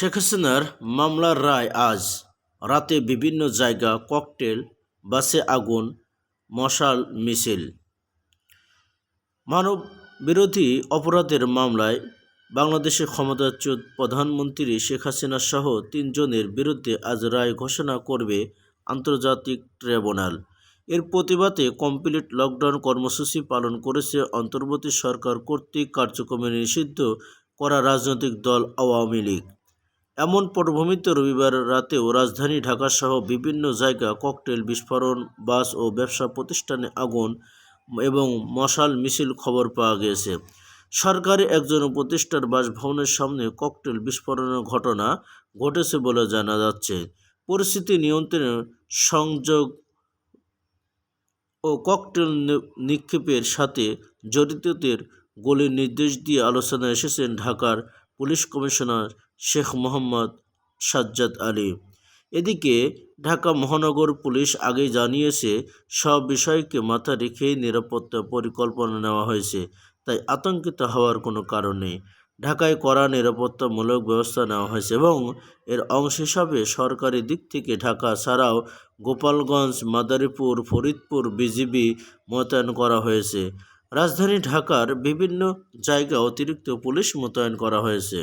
শেখ হাসিনার মামলার রায় আজ রাতে বিভিন্ন জায়গা ককটেল, বাসে আগুন, মশাল, মিছিল। মানব বিরোধী অপরাধের মামলায় বাংলাদেশের ক্ষমতাচ্যুত প্রধানমন্ত্রী শেখ হাসিনা সহ তিনজনের বিরুদ্ধে আজ রায় ঘোষণা করবে আন্তর্জাতিক ট্রাইব্যুনাল। এর প্রতিবাদে কমপ্লিট লকডাউন কর্মসূচি পালন করেছে অন্তর্বর্তী সরকার কর্তৃক কার্যক্রমে নিষিদ্ধ করা রাজনৈতিক দল আওয়ামী লীগ। এমন পটভূমিতে রবিবার রাতেও রাজধানী ঢাকাসহ বিভিন্ন জায়গা ককটেল বিস্ফোরণ, বাস ও ব্যবসা প্রতিষ্ঠানে আগুন এবং মশাল মিছিল খবর পাওয়া গিয়েছে সরকারি একজন প্রতিষ্ঠার বাসভবনের সামনে ককটেল বিস্ফোরণের ঘটনা ঘটেছে বলে জানা যাচ্ছে। পরিস্থিতি নিয়ন্ত্রণে সংযোগ ও ককটেল নিক্ষেপের সাথে জড়িতদের গুলির নির্দেশ দিয়ে আলোচনায় এসেছেন ঢাকার পুলিশ কমিশনার শেখ মোহাম্মদ সাজ্জাদ আলী। এদিকে ঢাকা মহানগর পুলিশ আগে জানিয়েছে, সব বিষয়কে মাথা রেখেই নিরাপত্তা পরিকল্পনা নেওয়া হয়েছে, তাই আতঙ্কিত হওয়ার কোনো কারণ নেই। ঢাকায় কড়া নিরাপত্তামূলক ব্যবস্থা নেওয়া হয়েছে এবং এর অংশ হিসাবে সরকারি দিক থেকে ঢাকা ছাড়াও গোপালগঞ্জ, মাদারীপুর, ফরিদপুর, বিজিবি মোতায়েন করা হয়েছে। রাজধানী ঢাকার বিভিন্ন জায়গা অতিরিক্ত পুলিশ মোতায়েন করা হয়েছে।